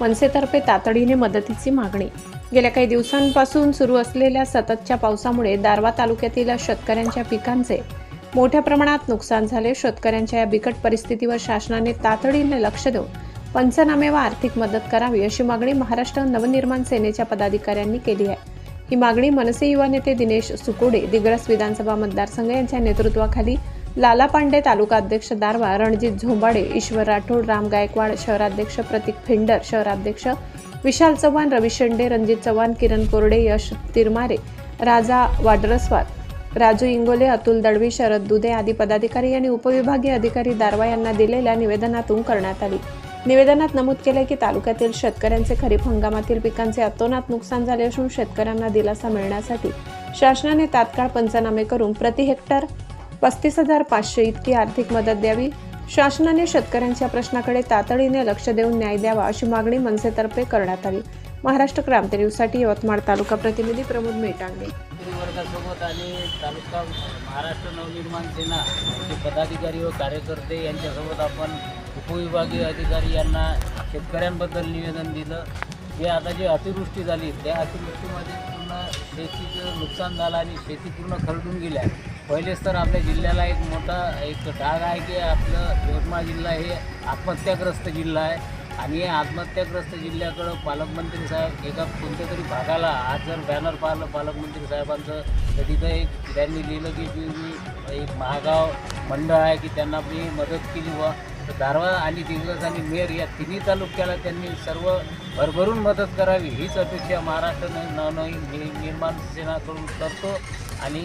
मनसेतर्फे तातडीने मदतीची मागणी. गेल्या काही दिवसांपासून सुरू असलेल्या सततच्या पावसामुळे दारवा तालुक्यातील शेतकऱ्यांच्या पिकांचे मोठ्या प्रमाणात नुकसान झाले. शेतकऱ्यांच्या या बिकट परिस्थितीवर शासनाने तातडीने लक्ष देऊन पंचनामे व आर्थिक मदत करावी अशी मागणी महाराष्ट्र नवनिर्माण सेनेच्या पदाधिकाऱ्यांनी केली आहे. ही मागणी मनसे युवा नेते दिनेश सुकोडे दिग्रस विधानसभा मतदारसंघ यांच्या नेतृत्वाखाली लाला पांडे तालुका अध्यक्ष दारवा रणजित झोंबाडे ईश्वर राठोड राम गायकवाड शहराध्यक्ष प्रतीक फिंडर शहराध्यक्ष विशाल चव्हाण रवी शेंडे रणजित चव्हाण किरण कोरडे यश तिरमारे राजा वाडरस्वाद राजू इंगोले अतुल दडवी शरद दुधे आदी पदाधिकारी आणि उपविभागीय अधिकारी दारवा यांना दिलेल्या निवेदनातून करण्यात आली. निवेदनात नमूद केले की तालुक्यातील शेतकऱ्यांचे खरीप हंगामातील पिकांचे अतोनात नुकसान झाले असून शेतकऱ्यांना दिलासा मिळण्यासाठी शासनाने तात्काळ पंचनामे करून प्रति हेक्टर पस्तीस हजार पाचशे इतकी आर्थिक मदत द्यावी. शासनाने शेतकऱ्यांच्या प्रश्नाकडे तातडीने लक्ष देऊन न्याय द्यावा अशी मागणी मनसेतर्फे करण्यात आली. महाराष्ट्र क्रांती न्यूजसाठी यवतमाळ तालुका प्रतिनिधी प्रमोद मेटांगे. वर्गासोबत आणि तालुका महाराष्ट्र नवनिर्माण सेना जे पदाधिकारी व कार्यकर्ते यांच्यासोबत आपण उपविभागीय अधिकारी यांना शेतकऱ्यांबद्दल निवेदन दिलं. जे आता जी अतिवृष्टी झाली त्या अतिवृष्टीमध्ये पूर्ण शेतीचं नुकसान झालं आणि शेती पूर्ण खरडून गेल्या पहिलेच तर आपल्या जिल्ह्याला एक मोठा एक डाग आहे की आपलं यवतमाळ जिल्हा हे आत्महत्याग्रस्त जिल्हा आहे. आणि या आत्महत्याग्रस्त जिल्ह्याकडं पालकमंत्री साहेब एका कोणत्या तरी भागाला आज जर बॅनर पाहिलं पालकमंत्री साहेबांचं तर तिथं एक त्यांनी लिहिलं की जी मी एक महागाव मंडळ आहे की त्यांना मी मदत केली व तर दारवा आणि दिग्रस आणि मेर या तिन्ही तालुक्याला त्यांनी सर्व भरभरून मदत करावी हीच अपेक्षा महाराष्ट्र न- नवनवीन नि- निर्माण सेनाकडून करतो. आणि